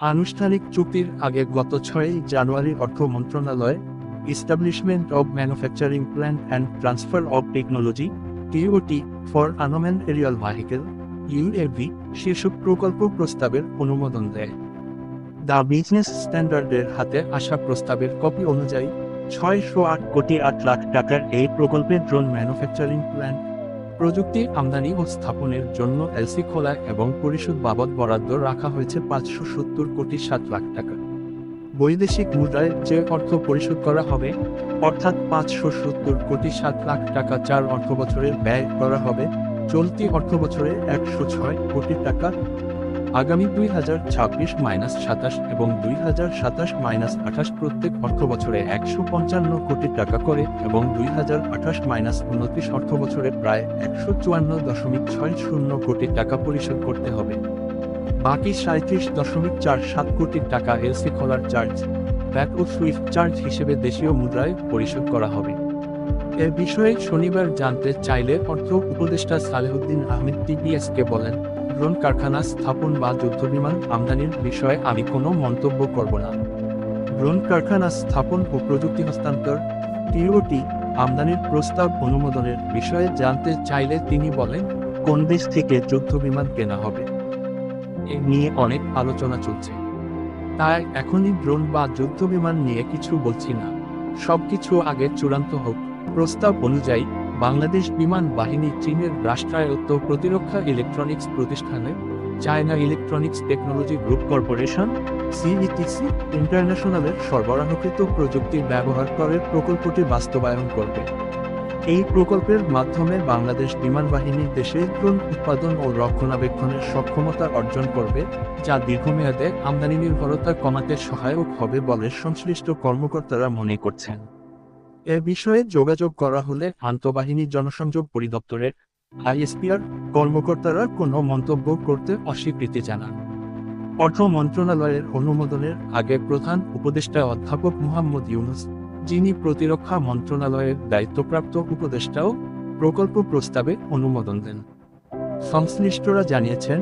আনুষ্ঠানিক চুক্তির আগে গত ছয়ই জানুয়ারি অর্থ মন্ত্রণালয় establishment of manufacturing plant and transfer of technology TOT for unmanned aerial vehicle UAV শীর্ষক প্রকল্প প্রস্তাবের অনুমোদন দেয়। দ্য বিজনেস স্ট্যান্ডার্ডের হাতে আসা প্রস্তাবের কপি অনুযায়ী, ছয়শো আট কোটি আট লাখ টাকার এই প্রকল্পে ড্রোন ম্যানুফ্যাকচারিং প্ল্যান্ট প্রযুক্তি আমদানি ও স্থাপনের জন্য এলসি খোলা এবং পরিশোধ বাবদ বরাদ্দ রাখা হয়েছে পাঁচশো সত্তর কোটি সাত লাখ টাকা। বৈদেশিক মুদ্রায় যে অর্থ পরিশোধ করা হবে, অর্থাৎ পাঁচশো সত্তর কোটি সাত লাখ টাকা চার অর্থ বছরের ব্যয় করা হবে, চলতি অর্থ বছরে একশো ছয় কোটি টাকা আগামী দুই হাজার ছাব্বিশ মাইনাস সাতাশ এবং দুই হাজার সাতাশ মাইনাস আঠাশ প্রত্যেক অর্থ বছরে একশো পঞ্চান্ন কোটি টাকা করে এবং দুই হাজার আঠাশ মাইনাস উনত্রিশ অর্থ বছরে প্রায় একশো চুয়ান্ন দশমিক ছয় শূন্য কোটি টাকা পরিশোধ করতে হবে। বাকি সাঁত্রিশ দশমিক চার সাত কোটি টাকা এলসি খোলার চার্জ, ব্যাক ও সুইফট চার্জ হিসেবে দেশীয় মুদ্রায় পরিশোধ করা হবে। এ বিষয়ে শনিবার জানতে চাইলে অর্থ উপদেষ্টা সালেহুদ্দিন আহমেদ টিপিএসকে বলেন। ড্রোন কারখানা স্থাপন বা যুদ্ধবিমান আমদানির বিষয়ে আমি কোনো মন্তব্য করব না। ড্রোন কারখানা স্থাপন ও প্রযুক্তি হস্তান্তর টিওটি আমদানির প্রস্তাব অনুমোদনের বিষয়ে জানতে চাইলে তিনি বলেন, কোন দেশ থেকে যুদ্ধবিমান কেনা হবে? এ নিয়ে অনেক আলোচনা চলছে। তাই এখনই ড্রোন বা যুদ্ধবিমান নিয়ে কিছু বলছি না। সবকিছু আগে চূড়ান্ত হোক। প্রস্তাব অনুযায়ী বাংলাদেশ বিমান বাহিনী চীনের রাষ্ট্রায়ত্ত প্রতিরক্ষা ইলেকট্রনিক্স প্রতিষ্ঠানে, China electronics technology group corporation CETC ইন্টারন্যাশনালের সরবরাহকৃত প্রযুক্তির ব্যবহার করে প্রকল্পটি বাস্তবায়ন করবে। এই প্রকল্পের মাধ্যমে বাংলাদেশ বিমান বাহিনী দেশে ড্রোন উৎপাদন ও রক্ষণাবেক্ষণের সক্ষমতা অর্জন করবে, যা দীর্ঘমেয়াদে আমদানি নির্ভরতা কমাতে সহায়ক হবে বলে সংশ্লিষ্ট কর্মকর্তারা মনে করছেন। এ বিষয়ে যোগাযোগ করা হলে আন্তঃবাহিনী জনসংযোগ পরিদপ্তরের আইএসপিআর কর্মকর্তারা কোনো মন্তব্য করতে অস্বীকৃতি জানান। অর্থ মন্ত্রণালয়ের অনুমোদনের আগে প্রধান উপদেষ্টা অধ্যাপক মুহাম্মদ ইউনুস, যিনি প্রতিরক্ষা মন্ত্রণালয়ের দায়িত্বপ্রাপ্ত উপদেষ্টাও প্রকল্প প্রস্তাবে অনুমোদন দেন। সংশ্লিষ্টরা জানিয়েছেন,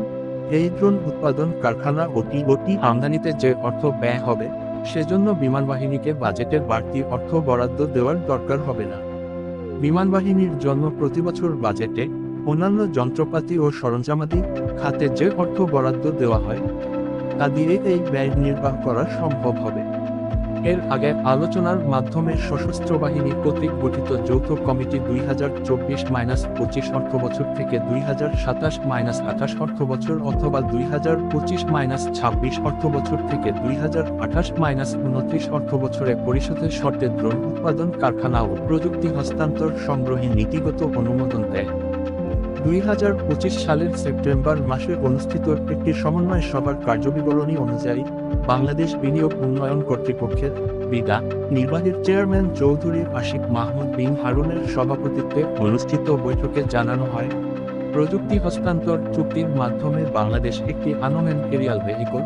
এই ড্রোন উৎপাদন কারখানা ও টি আমদানিতে যে অর্থ ব্যয় হবে সেজন্য বিমান বাহিনীকে বাজেটের বাড়তি অর্থ বরাদ্দ দেওয়ার দরকার হবে না। বিমান বাহিনীর জন্য প্রতিবছর বাজেটে অন্যান্য যন্ত্রপাতি ও সরঞ্জামাদি খাতে যে অর্থ বরাদ্দ দেওয়া হয়, তা দিয়ে এই ব্যয় নির্বাহ করা সম্ভব হবে। এর আগে আলোচনার মাধ্যমে সশস্ত্র বাহিনী কর্তৃক গঠিত যৌথ কমিটি দুই হাজার চব্বিশ মাইনাস পঁচিশ অর্থ বছর থেকে দুই হাজার সাতাশ মাইনাস আঠাশ অর্থ বছর অথবা দুই হাজার পঁচিশ মাইনাস ছাব্বিশ অর্থ বছর থেকে দুই হাজার আঠাশ মাইনাস উনত্রিশ অর্থ বছরে পরিশোধের শর্তে ড্রোন উৎপাদন কারখানা ও প্রযুক্তি হস্তান্তর সংগ্রহে নীতিগত অনুমোদন দেয়। দুই হাজার পঁচিশ সালের সেপ্টেম্বর মাসে অনুষ্ঠিত একটি সমন্বয় সভার কার্যবিবরণী অনুযায়ী বাংলাদেশ বিনিয়োগ উন্নয়ন কর্তৃপক্ষের বিদা নির্বাহীর চেয়ারম্যান চৌধুরী আশিক মাহমুদ বিন হারুনের সভাপতিত্বে অনুষ্ঠিত বৈঠকে জানানো হয়, প্রযুক্তি হস্তান্তর চুক্তির মাধ্যমে বাংলাদেশ একটি আনোমেন এরিয়াল ভেহিকল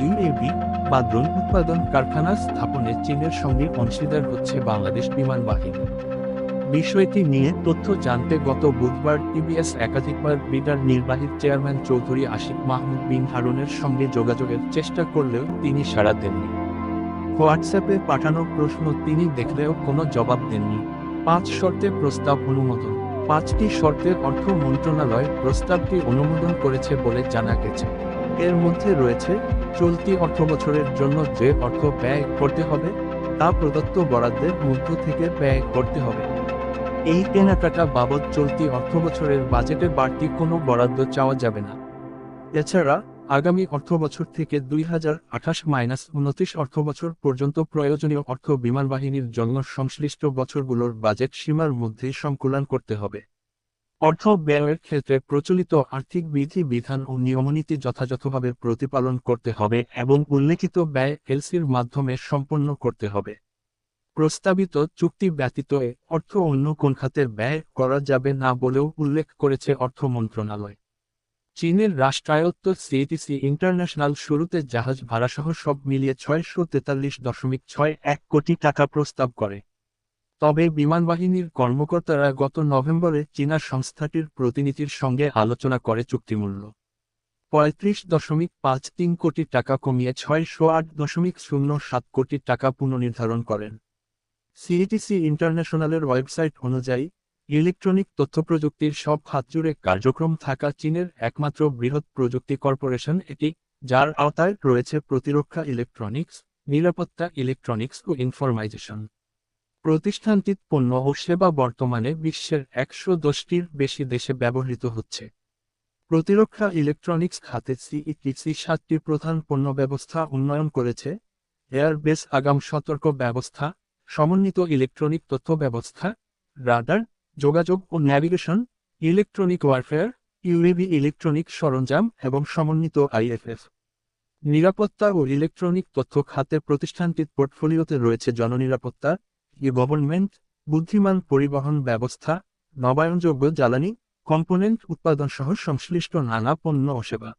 ইউএভি বা ড্রোন উৎপাদন কারখানা স্থাপনে চীনের সঙ্গে অংশীদার হচ্ছে বাংলাদেশ বিমান বাহিনী। বিষয়টি নিয়ে তথ্য জানতে গত বুধবার টিবিএস একাধিকবার বিডার নির্বাহী চেয়ারম্যান চৌধুরী আশিক মাহমুদ বিন হারুনের সঙ্গে যোগাযোগের চেষ্টা করলেও তিনি সাড়া দেননি। হোয়াটসঅ্যাপে পাঠানো প্রশ্ন তিনি দেখলেও কোনো জবাব দেননি। পাঁচ শর্তে প্রস্তাব অনুমোদন, পাঁচটি শর্তের অর্থ মন্ত্রণালয় প্রস্তাবটি অনুমোদন করেছে বলে জানা গেছে। এর মধ্যে রয়েছে, চলতি অর্থবছরের জন্য যে অর্থ ব্যয় করতে হবে, তা প্রদত্ত বরাদ্দের মধ্য থেকে ব্যয় করতে হবে। এই কেনাকাটা বাবদ চলতি অর্থবছরের বাজেটে বাড়তি কোনো বরাদ্দ চাওয়া যাবে না। এছাড়া, আগামী অর্থবছর থেকে দুই হাজার আঠাশ মাইনাস উনত্রিশ অর্থবছর পর্যন্ত প্রয়োজনীয় অর্থ বিমান বাহিনীর জন্য সংশ্লিষ্ট বছরগুলোর বাজেট সীমার মধ্যে সংকুলন করতে হবে। অর্থ ব্যয়ের ক্ষেত্রে প্রচলিত আর্থিক বিধি, বিধান ও নিয়মনীতি যথাযথভাবে প্রতিপালন করতে হবে এবং উল্লেখিত ব্যয় এলসির মাধ্যমে সম্পন্ন করতে হবে। প্রস্তাবিত চুক্তি ব্যতীত এ অর্থ অন্য কোন খাতে ব্যয় করা যাবে না বলেও উল্লেখ করেছে অর্থ মন্ত্রণালয়। চীনের রাষ্ট্রায়ত্ত সিটিসি ইন্টারন্যাশনাল শুরুতে জাহাজ ভাড়াসহ সব মিলিয়ে ছয়শো তেতাল্লিশ দশমিক ছয় এক কোটি টাকা প্রস্তাব করে। তবে বিমান বাহিনীর কর্মকর্তারা গত নভেম্বরে চীনা সংস্থাটির প্রতিনিধির সঙ্গে আলোচনা করে চুক্তিমূল্য পঁয়ত্রিশ দশমিক পাঁচ তিন কোটি টাকা কমিয়ে ছয়শো আট দশমিক শূন্য সাত কোটি টাকা পুনর্নির্ধারণ করেন। সিইটিসি ইন্টারন্যাশনালের ওয়েবসাইট অনুযায়ী, ইলেকট্রনিক তথ্যপ্রযুক্তির সব খাত জুড়ে কার্যক্রম থাকা চীনের একমাত্র বৃহৎ প্রযুক্তি কর্পোরেশন এটি, যার আওতায় রয়েছে প্রতিরক্ষা ইলেকট্রনিক্স, নিরাপত্তা ইলেকট্রনিক্স ও ইনফরমাইজেশন। প্রতিষ্ঠানটির পণ্য ও সেবা বর্তমানে বিশ্বের একশো দশটির বেশি দেশে ব্যবহৃত হচ্ছে। প্রতিরক্ষা ইলেকট্রনিক্স খাতে সিইটিসি সাতটি প্রধান পণ্য ব্যবস্থা উন্নয়ন করেছে। এয়ারবেস আগাম সতর্ক ব্যবস্থা সমন্বিত ইলেকট্রনিক তথ্য ব্যবস্থা রাডার যোগাযোগ ও navigation electronic warfare UAV electronic সরঞ্জাম এবং সমন্বিত আইএফএফ নিরাপত্তা ও ইলেকট্রনিক তথ্য খাতের প্রতিষ্ঠানটির পোর্টফোলিওতে রয়েছে জননিরাপত্তা ই গভর্নমেন্ট বুদ্ধিমান পরিবহন ব্যবস্থা, নবায়নযোগ্য জ্বালানি কম্পোনেন্ট উৎপাদন সহ সংশ্লিষ্ট নানা পণ্য ও সেবা।